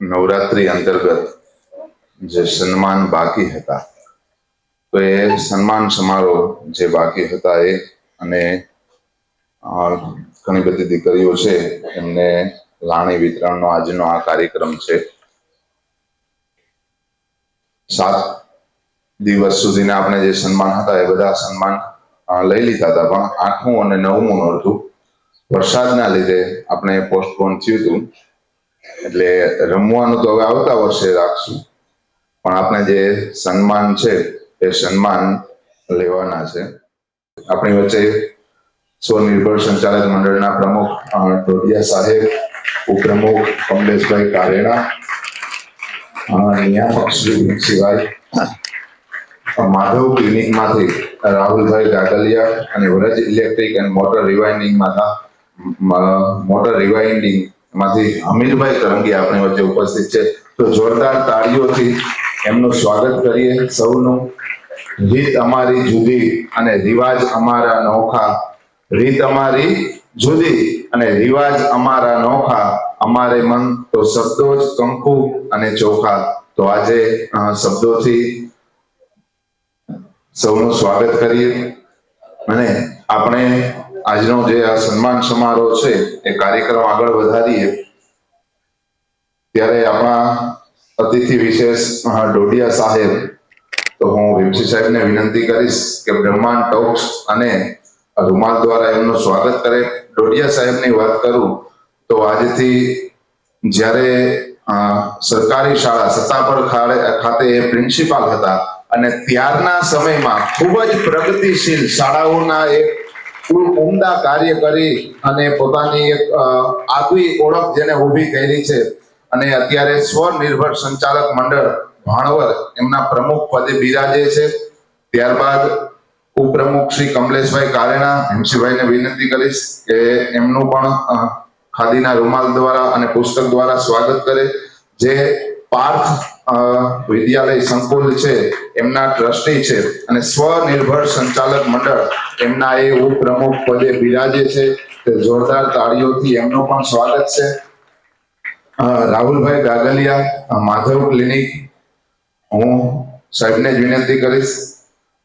નવરાત્રી અંતર્ગત જે સન્માન બાકી હતા. તો એ સન્માન સમારોહ જે બાકી હતા એ અને ઘણી બધી દીકરીઓ છે, એમને લાણી વિતરણનો આજનો આ કાર્યક્રમ છે. સાત દિવસ સુધીના આપણે જે સન્માન હતા એ બધા સન્માન લઈ લીધા હતા, પણ આઠમું અને નવમું નોરતું વરસાદના લીધે આપણે પોસ્ટપોન થયું હતું. એટલે રમવાનું તો હવે આવતા વર્ષે રાખશું. પણ આપણે જે સન્માન છે, એ સન્માન લેવાના છે. આપણી વચ્ચે સ્વનિર્ભર સંચાલક મંડળના પ્રમુખ ઢોડિયા સાહેબ, ઉપપ્રમુખ કમલેશભાઈ કારેણા નિયામક શ્રી સિવાય માધવ ક્લિનિકમાંથી રાહુલભાઈ ગાગલિયા અને વરજ ઇલેક્ટ્રિક એન્ડ મોટર રિવાઇન્ડિંગમાં મોટર રિવાઇન્ડિંગ માંથી અમિલભાઈ કરંગી આપણી વચ્ચે ઉપસ્થિત છે. તો જોરદાર તાળીઓથી એમનું સ્વાગત કરીએ સૌનું. રીત અમારી જુદી અને રિવાજ અમારા નોખા. રીત અમારી જુદી અને રિવાજ અમારા નોખા. અમારે મન તો શબ્દો જ કંકુ અને ચોખા. તો આજે શબ્દોથી સૌનું સ્વાગત કરીએ. અને આપણે આજનો જે આ સન્માન સમારોહ છે, એ કાર્યક્રમ આગળ વધારીએ, ત્યારે આપણા અતિથિ વિશેષ ડોડિયા સાહેબ, તો હું વિમસી સાહેબને વિનંતી કરીશ કે બ્રહ્માંડ ટોક્સ અને રૂમાલ દ્વારા એમનું સ્વાગત કરે. ડોડિયા સાહેબની વાત કરું, તો આજથી જ્યારે સરકારી શાળા સત્તાપર ખાતે એ પ્રિન્સિપાલ હતા, અને ત્યારના સમયમાં ખૂબ જ પ્રગતિશીલ શાળાઓના એક ઉ- ઉમદા કાર્ય કરી અને પોતાની એક આગવી ઓળખ જેને ઊભી કરી છે અને અત્યારે સ્વનિર્ભર સંચાલક મંડળ ભાણવર એમના પ્રમુખ પદે બિરાજે છે. ત્યારબાદ ઉપપ્રમુખ શ્રી કમલેશભાઈ કારેણા હિમશીભાઈને વિનંતી કરીશ કે એમનું પણ ખાદીના રૂમાલ દ્વારા અને પુસ્તક દ્વારા સ્વાગત કરે. જે પાર્થ વિદ્યાલય સંકુલ છે, એમના ટ્રસ્ટી છે અને સ્વનિર્ભર સંચાલક મંડળ એમના એ ઉપપ્રમુખ પદે બિરાજે છે. તે જોરદાર તાળીઓથી એમનું પણ સ્વાગત છે. રાહુલભાઈ ગાગલિયા માધવ ક્લિનિક. હું સાહેબને જ વિનંતી કરીશ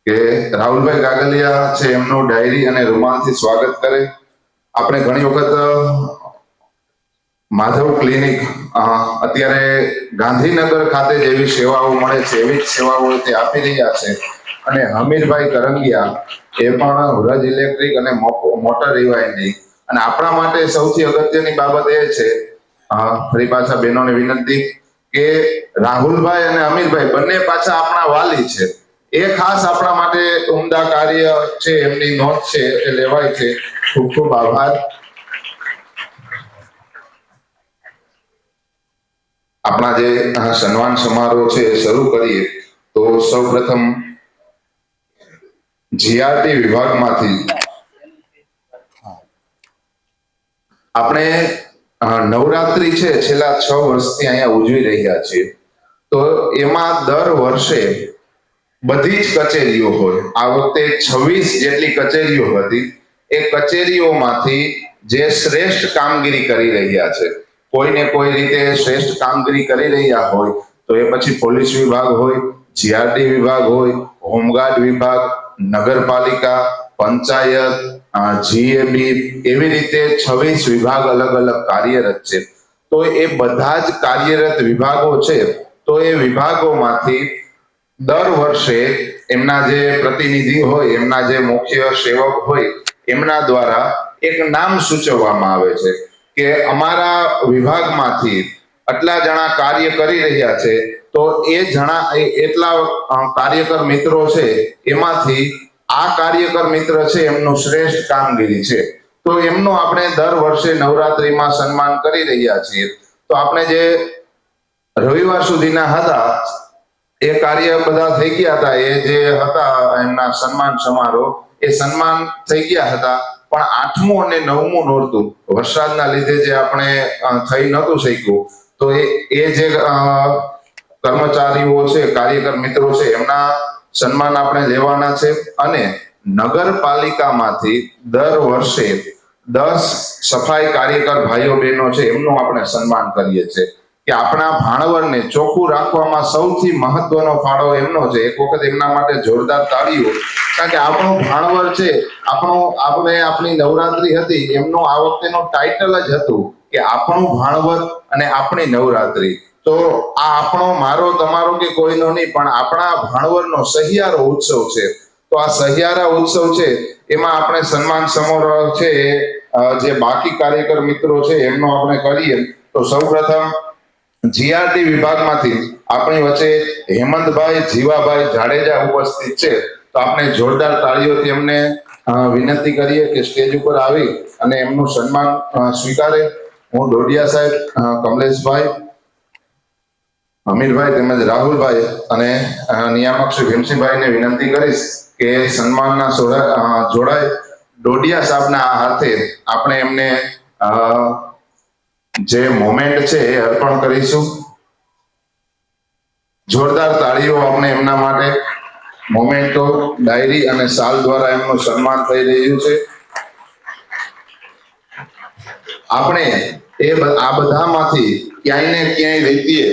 કે રાહુલભાઈ ગાગલિયા છે એમનું ડાયરી અને રૂમાલથી સ્વાગત કરે. આપણે ઘણી વખત માધવ ક્લિનિક અત્યારે ગાંધીનગર ખાતે જેવી સેવાઓ મળે છે, એવી જ સેવાઓ તે આપી રહ્યા છે. અને હમીરભાઈ કરંગિયા એ પણ વ્રજ ઇલેક્ટ્રિક અને મોટર રિવાઇન્ડિંગ અને આપણા માટે સૌથી અગત્યની બાબત એ છે ફરી પાછા બહેનોને વિનંતી કે રાહુલભાઈ અને અમીરભાઈ બંને પાછા આપણા વાલી છે. એ ખાસ આપણા માટે ઉમદા કાર્ય છે, એમની નોંધ છે એ લેવાય છે. ખૂબ ખૂબ આભાર. આપણા જે સન્માન સમારોહ છે એ શરૂ કરીએ, તો સૌ પ્રથમ જીઆરટી વિભાગમાંથી આપણે નવરાત્રી છે છેલ્લા છ વર્ષથી અહીંયા ઉજવી રહ્યા છીએ. તો એમાં દર વર્ષે બધી જ કચેરીઓ હોય. આ વખતે છવ્વીસ જેટલી કચેરીઓ હતી. એ કચેરીઓમાંથી જે શ્રેષ્ઠ કામગીરી કરી રહ્યા છે કોઈને કોઈ રીતે શ્રેષ્ઠ કામગીરી કરી રહ્યા હોય, તો એ પછી પોલીસ વિભાગ હોય જીઆરડી વિભાગ હોય હોમગાર્ડ વિભાગ, નગરપાલિકા, પંચાયત જીએબી એવી રીતે છવ્વીસ વિભાગ અલગ અલગ કાર્યરત છે. તો એ બધા જ કાર્યરત વિભાગો છે, તો એ વિભાગોમાંથી દર વર્ષે એમના જે પ્રતિનિધિ હોય, એમના જે મુખ્ય સેવક હોય, એમના દ્વારા એક નામ સૂચવવામાં આવે છે. કે અમારા વિભાગમાંથી આટલા જણા કાર્ય કરી રહ્યા છે, તો એ જણા એટલા કાર્યકર મિત્રો છે, એમાંથી આ કાર્યકર મિત્ર છે, એમનું શ્રેષ્ઠ કામગીરી છે. તો એમનું આપણે દર વર્ષે નવરાત્રીમાં સન્માન કરી રહ્યા છીએ. તો આપણે જે રવિવાર સુધીના હતા, એ કાર્ય બધા થઈ ગયા હતા, એ જે હતા એમના સન્માન સમારોહ એ સન્માન થઈ ગયા હતા. પણ આઠમું અને નવમું નોરતું, વરસાદના લીધે જે આપણે થઈ નહોતું શક્યું, તો એ એ જે કર્મચારીઓ છે, કાર્યકર મિત્રો છે, એમના સન્માન આપણે લેવાના છે અને નગરપાલિકામાંથી દર વર્ષે દસ સફાઈ કાર્યકર ભાઈઓ બહેનો છે, એમનું આપણે સન્માન કરીએ છીએ. કે આપણા ભાણવરને ચોખ્ખું રાખવામાં સૌથી મહત્વનો ફાળો એમનો છે. એક વખત એમના માટે જોરદાર તાળીઓ કારણ કે આપણું ભાણવર છે, આપણું, આપણે આપણી નવરાત્રી હતી, એમનું આ વખતેનું ટાઇટલ જ હતું કે આપણું ભાણવર અને આપણી નવરાત્રી. તો આ આપણો, મારો, તમારો કે કોઈનો નહીં, પણ આપણા ભાણવરનો સહિયારો ઉત્સવ છે. તો આ સહિયારા ઉત્સવ છે, એમાં આપણે સન્માન સમારોહ છે જે બાકી કાર્યકર મિત્રો છે, એમનો આપણે કરીએ. તો સૌપ્રથમ જીઆરટી વિભાગમાંથી આપણી વચ્ચે હેમંતભાઈ, જીવાભાઈ જાડેજા ઉપસ્થિત છે. તો આપણે જોરદાર તાળીઓથી એમને વિનંતી કરીએ કે સ્ટેજ ઉપર આવી અને એમનું સન્માન સ્વીકારે. હું ડોડિયા સાહેબ કમલેશભાઈ, અમીરભાઈ તેમજ રાહુલભાઈ અને નિયામક શ્રી ભીમસિંહભાઈને વિનંતી કરીશ કે સન્માનના જોડાય. ડોડિયા સાહેબના હાથે આપણે એમને જે મોમેન્ટ છે એ અર્પણ કરીશું. જોરદાર તાળીઓ આપણે એમના માટે મોમેન્ટો, ડાયરી અને સાલ દ્વારા એમનું સન્માન થઈ રહ્યું છે. આપણે એ આ બધામાંથી ક્યાંય ને ક્યાંય વ્યક્તિએ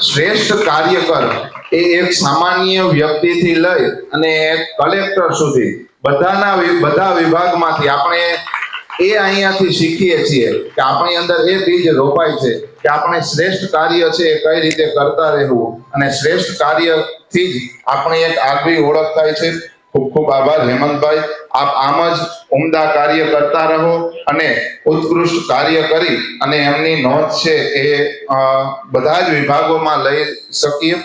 શ્રેષ્ઠ કાર્યકર એ એક સામાન્ય વ્યક્તિથી લઈ અને એક કલેક્ટર સુધી બધાના બધા વિભાગમાંથી આપણે એ અહીંયાથી શીખીએ છીએ કે આપણી અંદર એ બીજ રોપાય છે કે આપણે શ્રેષ્ઠ કાર્ય છે એ કઈ રીતે કરતા રહેવું અને શ્રેષ્ઠ કાર્યથી જ આપણી એક આગવી ઓળખ થાય છે. ખૂબ ખૂબ આભાર, હેમંતભાઈ. આપ આમ જ ઉમદા કાર્ય કરતા રહો અને ઉત્કૃષ્ટ કાર્ય કરી અને એમની નોંધ છે એ બધા જ વિભાગોમાં લઈ શકીએ.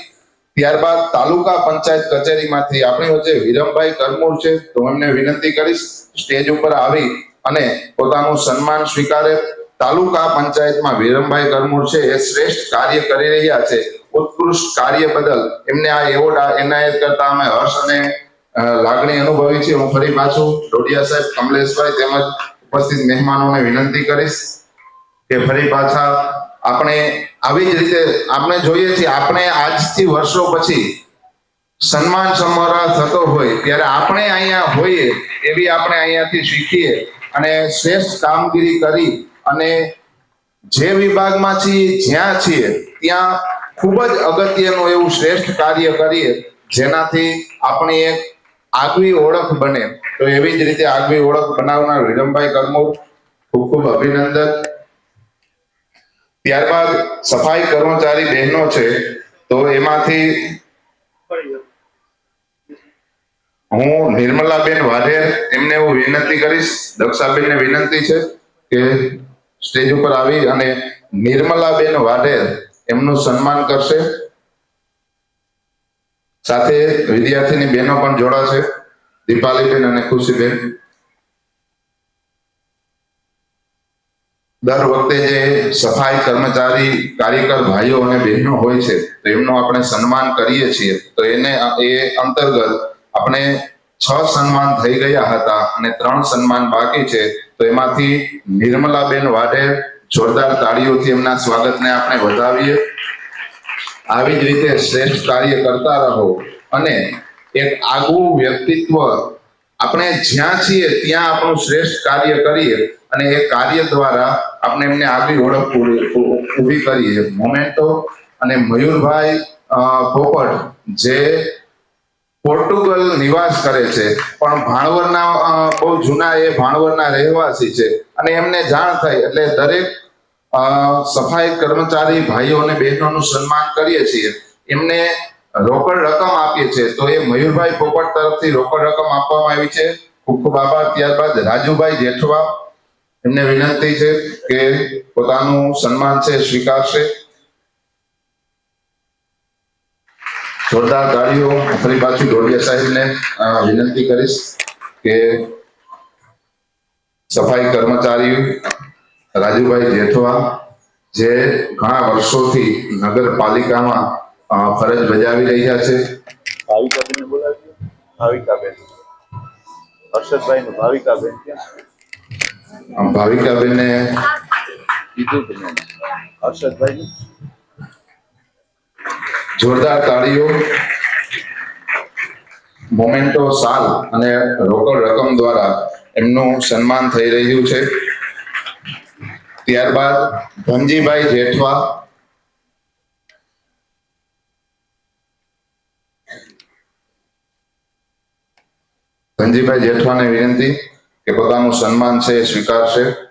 ત્યારબાદ તાલુકા પંચાયત કચેરીમાંથી આપણી વચ્ચે વિરમભાઈ કરમૂર છે, તો એમને વિનંતી કરીશ સ્ટેજ ઉપર આવી અને પોતાનું સન્માન સ્વીકારે. તાલુકા પંચાયતમાં વિરમભાઈ કરમૂર છે, એ શ્રેષ્ઠ કાર્ય કરી રહ્યા છે. ઉત્કૃષ્ટ કાર્ય બદલ એમને આ એવોર્ડ એનાયત કરતા અમે હર્ષ અને લાગણી અનુભવી છે હું ફરી પાછું ડોડિયા સાહેબ, કમલેશભાઈ તેમજ ઉપસ્થિત મહેમાનોને વિનંતી કરીશ કે ફરી પાછા આપણે આવી જ રીતે આપણે જોઈએ છીએ, આપણે આજથી વર્ષો પછી સન્માન સમારોહ થતો હોય ત્યારે આપણે અહીંયા હોઈએ એવી આપણે અહીંયાથી શીખીએ અને શ્રેષ્ઠ કામગીરી કરી અને જે વિભાગમાં છીએ, જ્યાં છીએ, ત્યાં ખૂબ જ અગત્યનું એવું શ્રેષ્ઠ કાર્ય કરીએ, જેનાથી આપણી એક આગવી ઓળખ બને. તો એવી જ રીતે આગવી ઓળખ બનાવનાર વિરમભાઈ કરમોર ખૂબ ખૂબ અભિનંદન. ત્યારબાદ સફાઈ કર્મચારી બહેનો છે, તો એમાંથી હું નિર્મલાબેન વાઢેર, એમને હું વિનંતી કરીશ, દક્ષાબેનને વિનંતી છે કે સ્ટેજ ઉપર આવી અને નિર્મલાબેન વાઢેર એમનું સન્માન કરશે. સાથે વિદ્યાર્થીની બહેનો પણ જોડાશે. દીપાલીબેન અને ખુશીબેન. દર વખતે જે સફાઈ કર્મચારી કાર્યકર ભાઈઓ અને બહેનો હોય છે, તો એમનું આપણે સન્માન કરીએ છીએ. તો એને, એ અંતર્ગત આપણે છ સન્માન થઈ ગયા હતા અને ત્રણ સન્માન બાકી છે. તો એમાંથી નિર્મલાબેન વાઢેર જોરદાર તાળીઓથી એમના સ્વાગતને આપણે વધાવીએ. આવી જ રીતે શ્રેષ્ઠ કાર્ય કરતા રહો અને એક આગવું વ્યક્તિત્વ આપણે જ્યાં છીએ ત્યાં આપણું શ્રેષ્ઠ કાર્ય કરીએ અને એ કાર્ય દ્વારા આપણે એમને આગવી ઓળખ ઊભી કરીએ. મોમેન્ટો અને મયુરભાઈ પોપટ, જે પોર્ટુગલ નિવાસ કરે છે. પણ ભાણવરના બહુ જૂના એ ભાણવરના રહેવાસી છે. અને એમને જાણ થઈ એટલે દરેક સફાઈ કર્મચારી ભાઈઓ અને બહેનોનું સન્માન કરીએ છીએ. એમને રોકડ રકમ આપીએ છીએ. તો એ મયુરભાઈ પોપટ તરફથી રોકડ રકમ આપવામાં આવી છે. ખૂબ ખૂબ આભાર. ત્યારબાદ રાજુભાઈ જેઠવા એમને વિનંતી છે કે પોતાનું સન્માન છે, સ્વીકારશે. જોરદાર તાળીઓ ફરી પાછું ઢોલિયા સાહેબને વિનંતી કરીશ કે સફાઈ કર્મચારી રાજુભાઈ જેઠવા જે ઘણા વર્ષોથી નગરપાલિકામાં ફરજ બજાવી રહ્યા છે. ભાવિકાબેન બોલાવીએ. ભાવિકાબેન. હર્ષદભાઈ નું ભાવિકાબેન ક્યાં? ભાવિકાબેન ને કીધું હર્ષદભાઈ જોરદાર તાળીઓ, મોમેન્ટો, સાલ અને રોકડ રકમ દ્વારા એમનું સન્માન થઈ રહ્યું છે. ત્યારબાદ ધનજીભાઈ જેઠવા, ધનજીભાઈ જેઠવાને વિનંતી કે પોતાનું સન્માન છે એ સ્વીકારશે.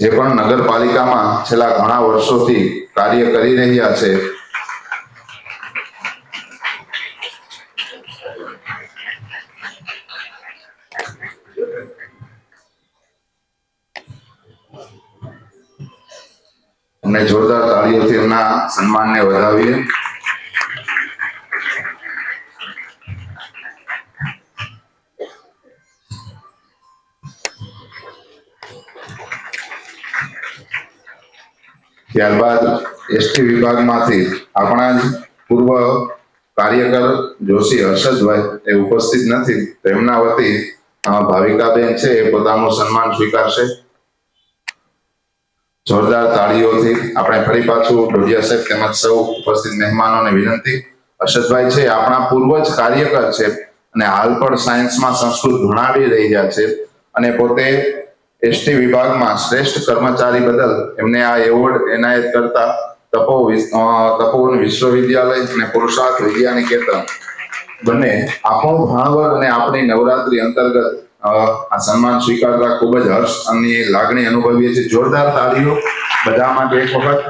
જે પણ નગરપાલિકામાં છેલ્લા ઘણા વર્ષોથી કાર્ય કરી રહ્યા છે. અમને જોરદાર તાળીઓથી એમના સન્માનને વધાવીએ. ત્યારબાદ એસટી વિભાગમાંથી આપણા જ પૂર્વ કાર્યકર જોશી હર્ષદભાઈ એ ઉપસ્થિત નથી. તેમના વતી ભાવિકાબેન છે એ પોતાનું સન્માન સ્વીકારશે. જોરદાર તાળીઓથી આપણે ફરી પાછું ડોડિયા સાહેબ તેમજ સૌ ઉપસ્થિત મહેમાનોને વિનંતી. હર્ષદભાઈ છે આપણા પૂર્વ જ કાર્યકર છે અને હાલ પણ સાયન્સમાં સંસ્કૃત ભણાવી રહ્યા છે અને પોતે એસટી વિભાગમાં શ્રેષ્ઠ કર્મચારી બદલ એમને આ એવોર્ડ એનાયત કરતા તપો તપોવન વિશ્વવિદ્યાલય અને પુરુષાર્થ વિદ્યાનિકેતન બંને આપણું ભાણવર અને આપણી નવરાત્રી અંતર્ગત આ સન્માન સ્વીકારતા ખૂબ જ હર્ષ અને લાગણી અનુભવીએ છીએ. જોરદાર તાળીઓ બધા માટે એક વખત.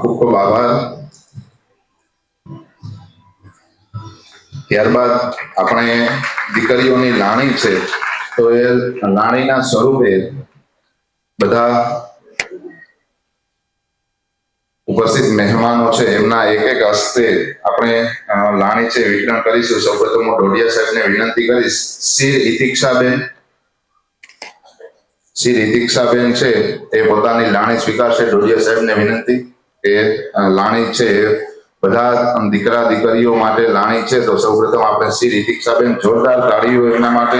ખૂબ ખૂબ આભાર. ત્યારબાદ આપણે દીકરીઓની લાણી છે, તો એ લાણીના સ્વરૂપે બધા ઉપસ્થિત મહેમાનો છે, એમના એક એક હસ્તે આપણે લાણી છે વિતરણ કરીશું. સૌપ્રથમ હું સાહેબ સાહેબને વિનંતી કરીશ. શ્રી ઇતિક્ષાબેન શ્રી ઇતિક્ષાબેન છે, એ પોતાની લાણી સ્વીકારશે. ડોડિયા સાહેબને વિનંતી કે લાણી છે બધા દીકરા દીકરીઓ માટે લાણી છે, તો સૌપ્રથમ આપણે શ્રી રીતિક્ષાબેન જોરદાર તાળીઓ એમના માટે.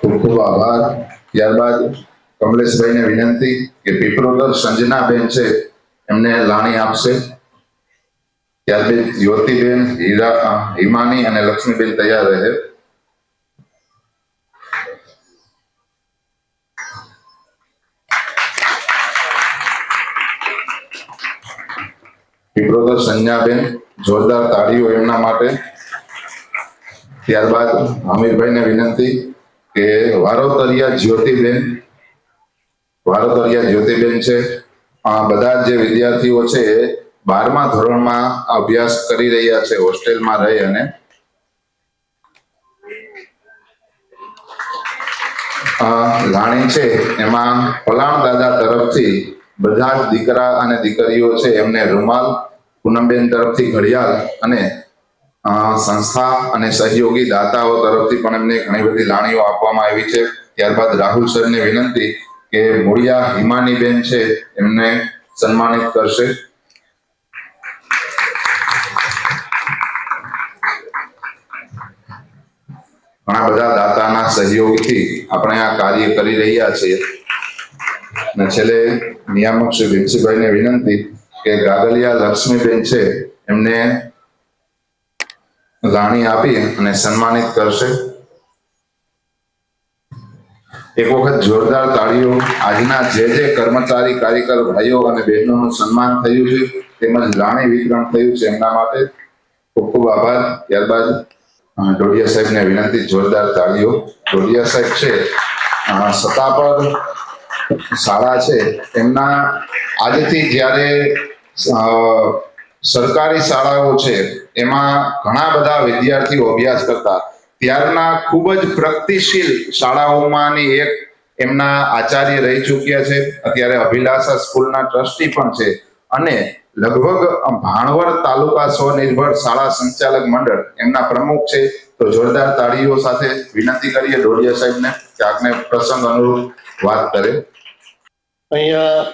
ખૂબ ખૂબ આભાર. ત્યારબાદ કમલેશભાઈને વિનંતી કે પીપરોલર સંજનાબેન છે, એમને લાણી આપશે. ત્યારબાદ જ્યોતિબેન હીરા હિમાની અને લક્ષ્મીબેન તૈયાર રહે. પીપરોદર સંજ્ઞાબેન, જોરદાર તાળીઓ એમના માટે. ત્યારબાદ હમીરભાઈને વિનંતી કે વારોતરિયા જ્યોતિબેન વારોતરિયા જ્યોતિબેન છે. બધા જે વિદ્યાર્થીઓ છે બારમા ધોરણમાં અભ્યાસ કરી રહ્યા છે, હોસ્ટેલમાં રહી અને. લાણી છે, એમાં પલાણ દાદા તરફથી બધા જ દીકરા અને દીકરીઓ છે, એમને રૂમાલ પૂનમબેન તરફથી ઘડિયાળ અને સંસ્થા અને સહયોગી દાતાઓ તરફથી પણ એમને ઘણી બધી લાણીઓ આપવામાં આવી છે. ત્યારબાદ રાહુલ સરને વિનંતી કે મૂળિયા હિમાનીબેન છે, એમને સન્માનિત કરશે. ઘણા બધા દાતાના સહયોગથી આપણે આ કાર્ય કરી રહ્યા છીએ. અને છેલ્લે નિયામક શ્રી ભીમસિંહભાઈને વિનંતી કે ગાગલિયા લક્ષ્મીબેન છે, એમને લાણી આપી અને સન્માનિત કરશે. એક વખત જોરદાર તાળીઓ, આજના જે જે કર્મચારી, કાર્યકર, ભાઈઓ અને બહેનોનું સન્માન થયું છે, તેમજ લાણી વિતરણ થયું છે, એમના માટે ખૂબ ખૂબ આભાર. ત્યારબાદ ડોડિયા સાહેબને વિનંતી, જોરદાર તાળીઓ. ડોડિયા સાહેબ છે સત્તા સત્તાપર શાળા છે, એમના આજથી જ્યારે સરકારી શાળાઓ છે, એમાં ઘણા બધા વિદ્યાર્થીઓ અભ્યાસ કરતા, ત્યારના ખૂબ જ પ્રગતિશીલ શાળાઓમાંની એક એમના આચાર્ય રહી ચૂક્યા છે, અત્યારે અભિલાષા સ્કૂલના ટ્રસ્ટી પણ છે, અને લગભગ ભાણવડ તાલુકા સ્વનિર્ભર શાળા સંચાલક મંડળ એમના પ્રમુખ છે, તો જોરદાર તાળીઓ સાથે વિનંતી કરીએ ડોડિયા સાહેબને કે આપને પ્રસંગ અનુરૂપ વાત કરે. અહીંયા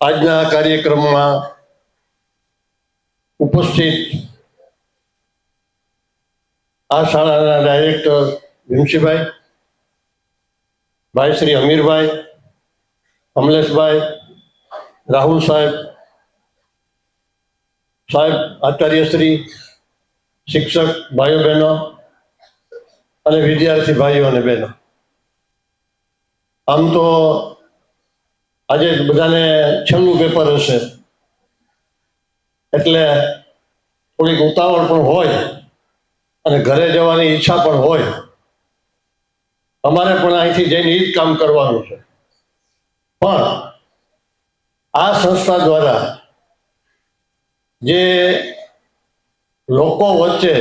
આજના કાર્યક્રમમાં ઉપસ્થિત આ શાળાના ડાયરેક્ટર ભીમસીભાઈ ભાઈ શ્રી અમીરભાઈ કમલેશભાઈ રાહુલ સાહેબ સાહેબ આચાર્યશ્રી, શિક્ષક, ભાઈઓ બહેનો અને વિદ્યાર્થી ભાઈઓ અને બહેનો. આમ તો આજે બધાને છેલ્લું પેપર હશે. એટલે થોડીક ઉતાવળ પણ હોય અને ઘરે જવાની ઈચ્છા પણ હોય. અમારે પણ અહીંથી જઈને એ જ કામ કરવાનું છે. પણ આ સંસ્થા દ્વારા જે લોકો વચ્ચે,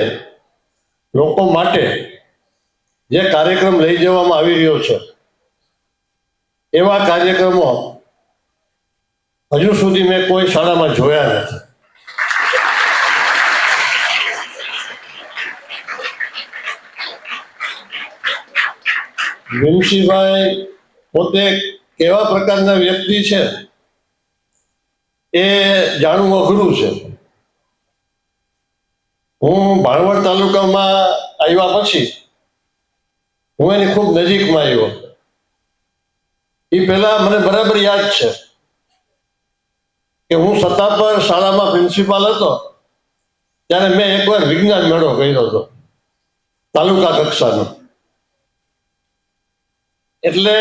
લોકો માટે જે કાર્યક્રમ લઈ જવામાં આવી રહ્યો છે, એવા કાર્યક્રમો હજુ સુધી મેં કોઈ શાળામાં જોયા નથી. ભીમસિંહભાઈ પોતે કેવા પ્રકારના વ્યક્તિ છે એ જાણવું અઘરું છે. હું ભાણવડ તાલુકામાં આવ્યા પછી હું એની ખૂબ નજીકમાં આવ્યો. એ પહેલા મને બરાબર યાદ છે. કે હું સત્તાપર શાળામાં પ્રિન્સિપાલ હતો, ત્યારે મેં એકવાર વિજ્ઞાન મેળો કર્યો હતો, તાલુકા કક્ષાનો. એટલે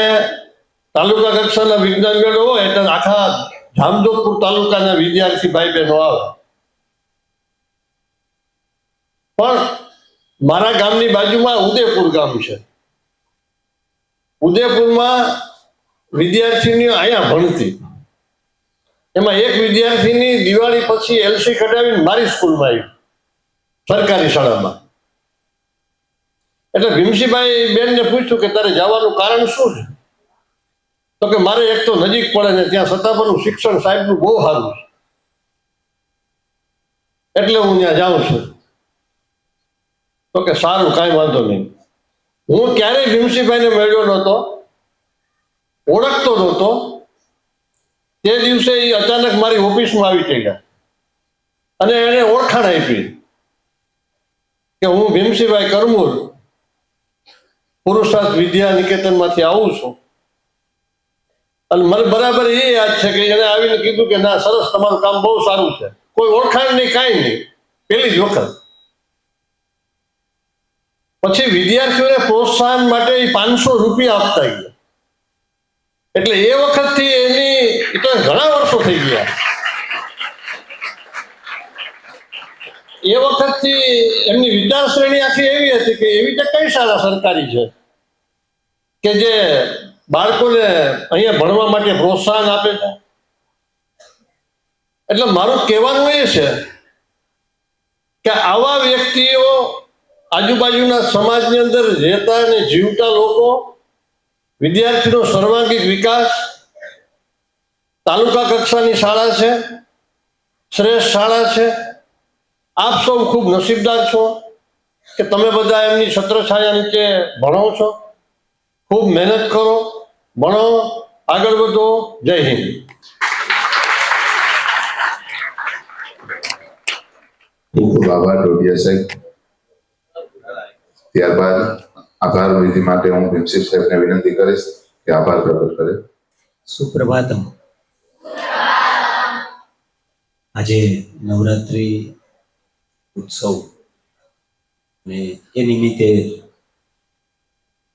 તાલુકા કક્ષાના વિજ્ઞાન મેળો હોય, એટલે આખા જામજોધપુર તાલુકાના વિદ્યાર્થી ભાઈ બહેનો આવે. પણ મારા ગામની બાજુમાં ઉદયપુર ગામ છે. ઉદયપુરમાં વિદ્યાર્થીની અહીંયા ભણતી. એમાં એક વિદ્યાર્થીની દિવાળી પછી એલસી કઢાવીને મારી સ્કૂલમાં આવી. સરકારી શાળામાં. એટલે ભીમસીભાઈ બેનને પૂછ્યું કે તારે જવાનું કારણ શું છે? તો કે મારે એક તો નજીક પડે ને ત્યાં સત્તાપરનું શિક્ષણ સાહેબનું બહુ સારું છે. એટલે હું ત્યાં જાઉં છું. તો કે સારું, કાંઈ વાંધો નહીં. હું ક્યારેય ભીમસીભાઈને મળ્યો નહોતો, ઓળખતો નહોતો તે દિવસે એ અચાનક મારી ઓફિસમાં આવી ચડ્યા. અને એને ઓળખાણ આપી કે હું ભીમસિંહભાઈ કરમુર, પુરુષાર્થ વિદ્યા નિકેતનમાંથી આવું છું. અને મને બરાબર એ યાદ છે કે એને આવીને કીધું કે ના, સરસ, તમારું કામ બહુ સારું છે. કોઈ ઓળખાણ નહીં, કાંઈ નહીં. પેલી જ વખત. પછી વિદ્યાર્થીઓને પ્રોત્સાહન માટે પાંચસો રૂપિયા આપતા ગયા. એટલે એ વખતથી એની એ તો ઘણા વર્ષો થઈ ગયા. એ વખતથી એમની વિચાર આખી એવી હતી કે એવી તો કઈ શાળા સરકારી છે? કે જે બાળકોને અહીંયા ભણવા માટે પ્રોત્સાહન આપે છે? એટલે મારું કહેવાનું એ છે કે આવા વ્યક્તિઓ આજુબાજુના સમાજની અંદર રહેતા અને જીવતા લોકો, વિદ્યાર્થીનો સર્વાંગીક વિકાસ તાલુકા કક્ષાની શાળા છે શ્રેષ્ઠ શાળા છે. આપ સૌ ખૂબ નસીબદાર છો કે તમે બધા એમની છત્રછાયા નીચે ભણો છો. ખૂબ મહેનત કરો ભણો આગળ વધો જય હિન્દ. ખૂબ ખૂબ આભાર ડોડિયા સાહેબ. ત્યારબાદ આભાર વિધિ માટે હું ભીમસિંહ સાહેબને વિનંતી કરીશ કે આભાર પ્રગટ કરે. સુપ્રભાતમ. આજે નવરાત્રિ ઉત્સવ અને એ નિમિત્તે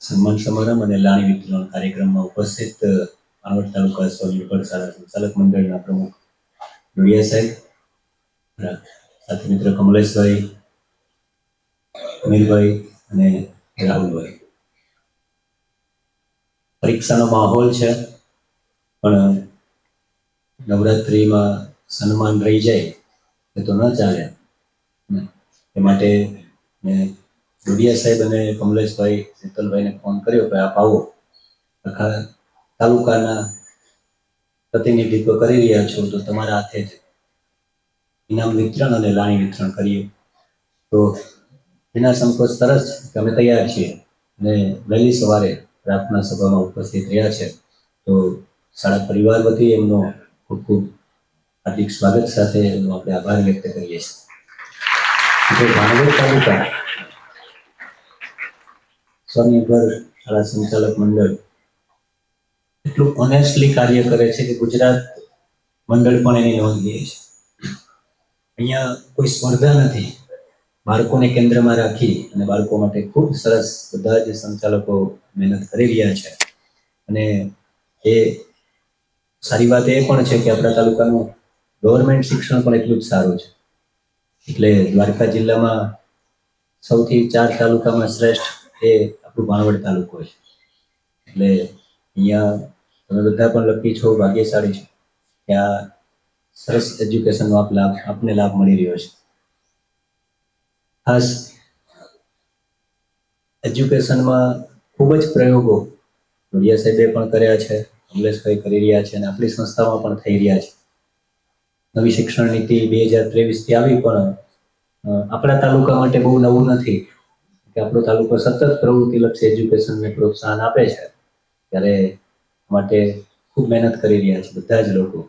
સન્માન સમારંભ અને લાણી વિતરણ કાર્યક્રમમાં ઉપસ્થિત માનવડ તાલુકા સ્વામી શાળા સંચાલક મંડળના પ્રમુખ ડોડિયા સાહેબ સાથે મિત્ર કમલેશભાઈ, અમીરભાઈ અને રાહુલભાઈ. પરીક્ષાનો માહોલ છે, પણ નવરાત્રિમાં સન્માન રહી જાય, એ તો ન ચાલે. એ માટે મેં ડોડિયા સાહેબ અને કમલેશભાઈ શીતલભાઈને ફોન કર્યો કે આપ આવો. આખા તાલુકાના પ્રતિનિધિત્વ કરી રહ્યા છો, તો તમારા હાથે જ ઇનામ વિતરણ અને લાણી વિતરણ કરીએ. તો એના સંકોચ તરસ કે અમે તૈયાર છીએ અને વહેલી સવારે પ્રાર્થના સભામાં ઉપસ્થિત રહ્યા છે. તો શાળા પરિવાર વતી એમનો ખૂબ ખૂબ હાર્દિક સ્વાગત સાથે એમનો આપણે આભાર વ્યક્ત કરીએ છીએ. તો તાલુકા સ્વનિર્ભર શાળા સંચાલક મંડળ એટલું ઓનેસ્ટલી કાર્ય કરે છે કે ગુજરાત મંડળ પણ એની નોંધ લે છે. અહીંયા કોઈ સ્પર્ધા નથી. બાળકોને કેન્દ્રમાં રાખી અને બાળકો માટે ખૂબ સરસ બધા જ સંચાલકો મહેનત કરી રહ્યા છે. અને એ સારી વાત એ પણ છે કે આપણા તાલુકાનું ગવર્મેન્ટ શિક્ષણ પણ એટલું જ સારું છે. એટલે દ્વારકા જિલ્લામાં સૌથી ચાર તાલુકામાં શ્રેષ્ઠ એ આપણું ભાણવડ તાલુકો છે. એટલે અહીંયા તમે બધા પણ લકી છો, ભાગ્યશાળી છો કે આ સરસ એજ્યુકેશનનો આપ લાભ, આપને લાભ મળી રહ્યો છે. ખાસ એજ્યુકેશનમાં ખૂબ જ પ્રયોગો રોડિયા સાહેબે પણ કર્યા છે કમલેશભાઈ કરી રહ્યા છે અને આપણી સંસ્થામાં પણ થઈ રહ્યા છે. નવી શિક્ષણ નીતિ બે હજાર ત્રેવીસથી આવી, પણ આપણા તાલુકા માટે બહુ નવું નથી. કે આપણો તાલુકો સતત પ્રવૃત્તિલક્ષી એજ્યુકેશનને પ્રોત્સાહન આપે છે. ત્યારે માટે ખૂબ મહેનત કરી રહ્યા છે બધા જ લોકો.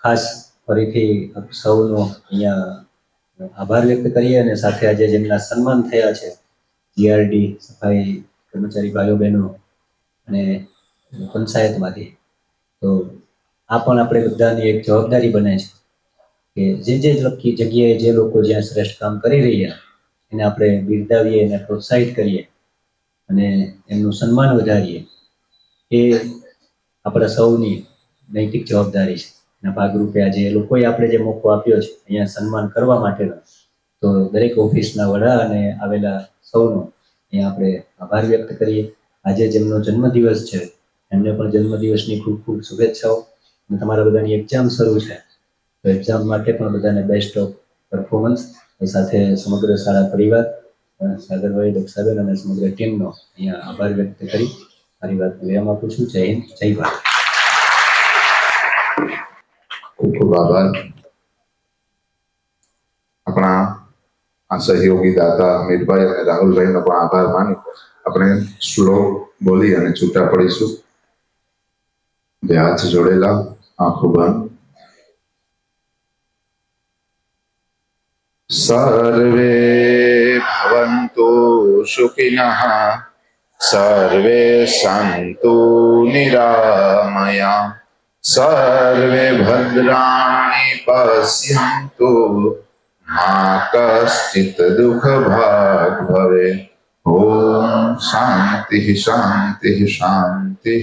ખાસ ફરીથી સૌનો અહીંયા આભાર વ્યક્ત કરીએ અને સાથે આજે જેમના સન્માન થયા છે જીઆરડી સફાઈ કર્મચારી ભાઈઓ બહેનો અને પંચાયતમાંથી. તો આ પણ આપણે બધાની એક જવાબદારી બને છે કે જે જે લખી જગ્યાએ જે લોકો જ્યાં શ્રેષ્ઠ કામ કરી રહ્યા, એને આપણે બિરદાવીએ એને પ્રોત્સાહિત કરીએ અને એમનું સન્માન વધારીએ, એ આપણા સૌની નૈતિક જવાબદારી છે. એના ભાગરૂપે આજે એ લોકોએ આપણે જે મોકો આપ્યો છે અહીંયા સન્માન કરવા માટેનો, તો દરેક ઓફિસના વડા અને આવેલા સૌનો અહીંયા આપણે આભાર વ્યક્ત કરીએ. આજે જેમનો જન્મદિવસ છે, એમને પણ જન્મદિવસની ખૂબ ખૂબ શુભેચ્છાઓ. અને તમારા બધાની એક્ઝામ શરૂ છે. તો એક્ઝામ માટે પણ બધાને બેસ્ટ ઓફ પરફોર્મન્સ સાથે સમગ્ર સારા પરિવાર સાગરભાઈ, દક્ષાબેન અને સમગ્ર ટીમનો અહીંયા આભાર વ્યક્ત કરી. મારી વાત વિરામ આપું છું. જય હિન્દ, જય ભારત. ખૂબ ખૂબ આભાર. આપણા આ સહયોગી દાતા અમિતભાઈ અને રાહુલભાઈનો પણ આભાર માની આપણે શ્લોક બોલી અને છૂટા પડીશું. બે હાથ જોડેલા આંખો બંધ સર્વે ભવન્તુ સુખિનઃ સર્વે સન્તુ નિરામયા સર્વે ભદ્રાણિ પશ્યન્તુ મા કશ્ચિત દુઃખ ભાગ ભવે ઓમ શાંતિ શાંતિ શાંતિ